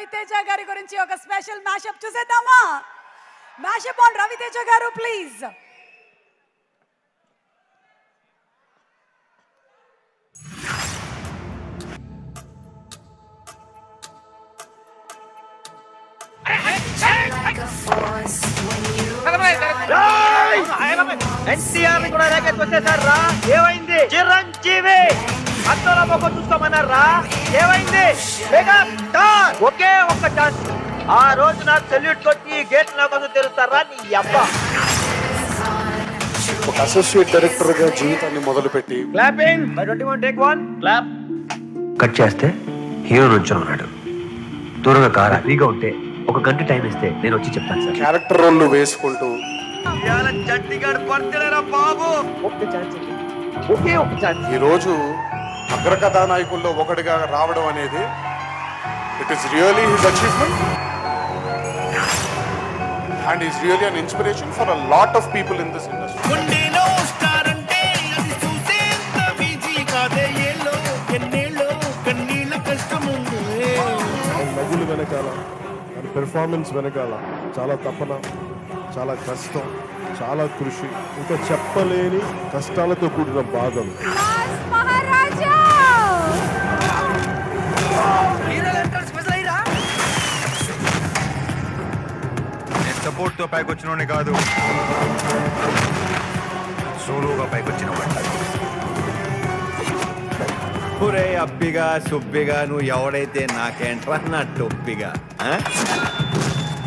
రవితేజ గారి గురించి ఒక స్పెషల్ మ్యాషప్ చూసేద్దామా? మ్యాషప్ ఆన్ రవితేజ గారు ప్లీజ్. ఎన్టీఆర్ కూడా రేకెట్ వచ్చేసారు? రా ఏమైంది? చిరంజీవి! అత్తోల మొక్క చూసుకోమన్నారా? ఏమైంది? ఒకే ఒక్క ఛాన్స్ ఆ రోజు నా సెల్యూట్ కొట్టి గేట్ నా కోసం తెరుస్తారా నీ అబ్బా? ఒక అసోసియేట్ డైరెక్టర్గా జీవితాన్ని మొదలుపెట్టి clapping by twenty one take one clap cut చేస్తే హీరో నుంచొని ఉన్నాడు. దూరంగా కారా ఫ్రీగా ఉంటే ఒక గంట టైం ఇస్తే నేను వచ్చి చెప్తాను సార్. క్యారెక్టర్ రోల్ వేసుకుంటూ. ఇవాళ చండీగఢ్ బర్త్డేరా బాబు. ఒక్క ఛాన్స్ ఒకే ఒక్క ఛాన్స్ ఈ రోజు అగ్ర కథానాయకుల్లో ఒకటిగా రావడం అనేది it is really his achievement and is really an inspiration for a lot of people in this industry వెనకాల. పెర్ఫార్మెన్స్ వెనకాల చాలా తపన చాలా కష్టం చాలా కృషి. ఇంకా చెప్పలేని కష్టాలతో కూడిన బాధలు మహారాజా! నేను సపోర్ట్తో పైకి వచ్చినోని కాదు సోలోగా పైకి వచ్చిన ఒరే అబ్బిగా సుబ్బిగా నువ్వు ఎవడైతే నాకేంట్రా నా టొప్పిగా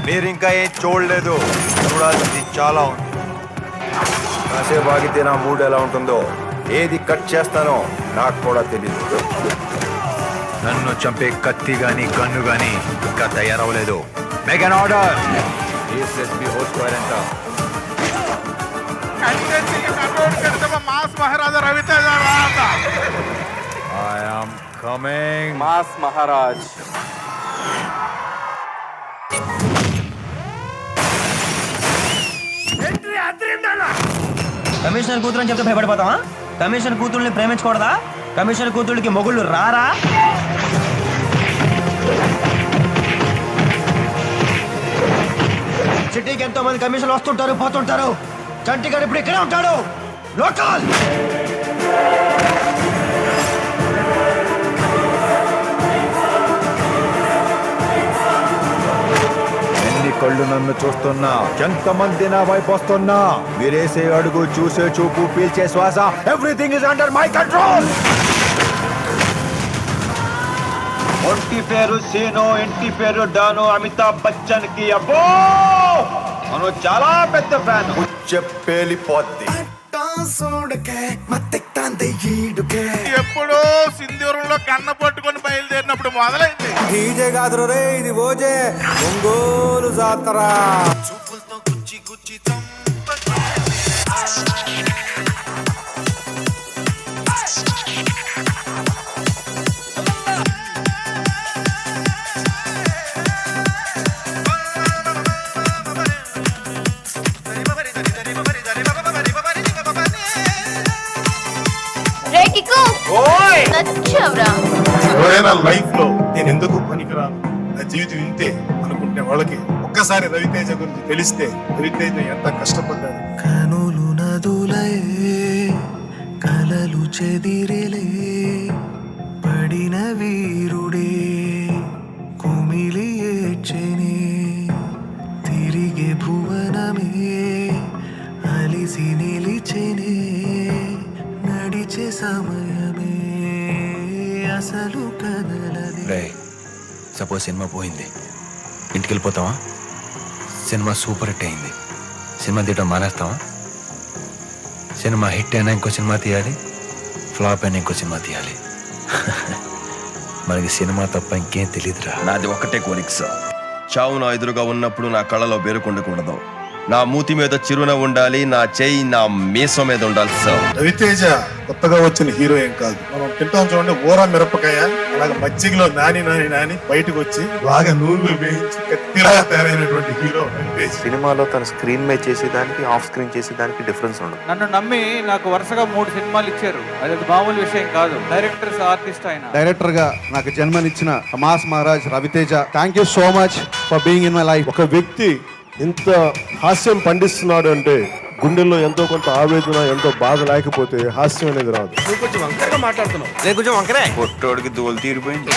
మీరు ఇంకా ఏం చూడలేదు. చూడాల్సింది చాలా ఉంది. కాసేపు ఆగితే నా మూడ్ ఎలా ఉంటుందో ఏది కట్ చేస్తానో నాకు కూడా తెలియదు నన్ను చంపే కత్తి గాని గన్ను గాని ఇంకా తయారవ్వలేదు. Make an order be host ఎంత I am coming mass Maharaj commissioner కూతురు అని చెప్తే భయపడిపోతావా? కమిషనర్ కూతుర్ని ప్రేమించకూడదా? కమిషనర్ కూతుళ్ళకి మొగుళ్ళు రారా? సిటీకి ఎంతో మంది కమిషన్లు వస్తుంటారు పోతుంటారు. చంటిగాడు ఇప్పుడు ఇక్కడే ఉంటాడు. లోకల్ వాళ్ళు నన్ను చూస్తున్నా. ఎంతమంది నా వైపు వస్తున్నా? మీరేసే అడుగు చూసే చూపు పీల్చే శ్వాస everything is under my control ఒంటి పేరు సీను ఇంటి పేరు డాను అమితాబ్ బచ్చన్కి అబ్బో! మనం చాలా పెద్ద ఫ్యాన్. చెప్పేలిపోద్ది ఎప్పుడో సింధూరంలో కన్న పట్టుకొని బయలుదేరినప్పుడు మొదలైంది. డీజే కాదు రే ఇది ఓజే ఒంగోలు జాతర. చూపులతో గుచ్చి గుచ్చి నచ్చావురా ఎవరైనా లైఫ్లో నేను ఎందుకు పనికిరాను? నా జీవితం ఇంతే అనుకుంటే వాళ్ళకి ఒక్కసారి రవితేజ గురించి తెలిస్తే రవితేజ ఎంత కష్టపడ్డాడు. కనులు నదులే కలలు చెదిరిలే పడిన వీరుడే కుమిలి ఏడ్చెనే తిరిగే భువనమే అలిసి నిలిచెనే నడిచే సమయమే. రే సపోజ్ సినిమా పోయింది. ఇంటికి వెళ్ళిపోతావా సినిమా సూపర్ హిట్ అయింది. సినిమా తీయడం మానేస్తావా? సినిమా హిట్ అయినా ఇంకో సినిమా తీయాలి. ఫ్లాప్ అయినా ఇంకో సినిమా తీయాలి. మనకి సినిమా తప్ప ఇంకేం తెలియదురా నాది ఒక్కటే కోరిక సార్. చావు నా ఎదురుగా ఉన్నప్పుడు నా కళ్ళలో బెరుకుండకూడదు నా మూతి మీద చిరునవ్వు ఉండాలి నా చేయి నా మీసం మీద ఉండాలి సార్ రవితేజ కొత్తగా వచ్చిన హీరో ఏం కాదు. మనం తింటాం చూడండి ఊర మిరపకాయ అలాగే మజ్జిగలో నాని నాని నాని బయటకు వచ్చి బాగా నూనెలు వేయించి కత్తిలాగా తయారైనటువంటి హీరో వెంకటేష్ సినిమాలో తన స్క్రీన్ మీద చేసేదానికి ఆఫ్ స్క్రీన్ చేసేదానికి డిఫరెన్స్ ఉండదు. నన్ను నమ్మి నాకు వరుసగా మూడు సినిమాలు ఇచ్చారు. అది మామూలు విషయం కాదు. డైరెక్టర్స్ ఆర్టిస్ట్ ఆయన. డైరెక్టర్గా నాకు జన్మనిచ్చిన mass Maharaj Ravi Teja thank you so much for being in my life ఒక వ్యక్తి ఇంత హాస్యం పండిస్తున్నాడు అంటే గుండెల్లో ఎంతో కొంత ఆవేదన ఎంతో బాధ లేకపోతే హాస్యం అనేది రాదు. పొట్టోడికి దోలు తీరిపోయింది.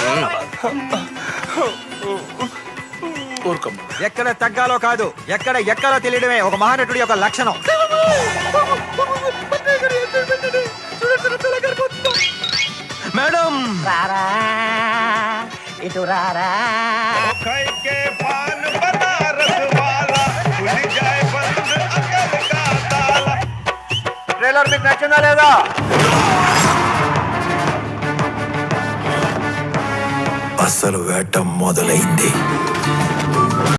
ఎక్కడ తగ్గాలో కాదు ఎక్కడ ఎక్కడో తెలియడమే ఒక మహానటుడి యొక్క లక్షణం. మేడం! ట్రైలర్ మీకు నచ్చిందా లేదా? అసలు వేట మొదలైంది.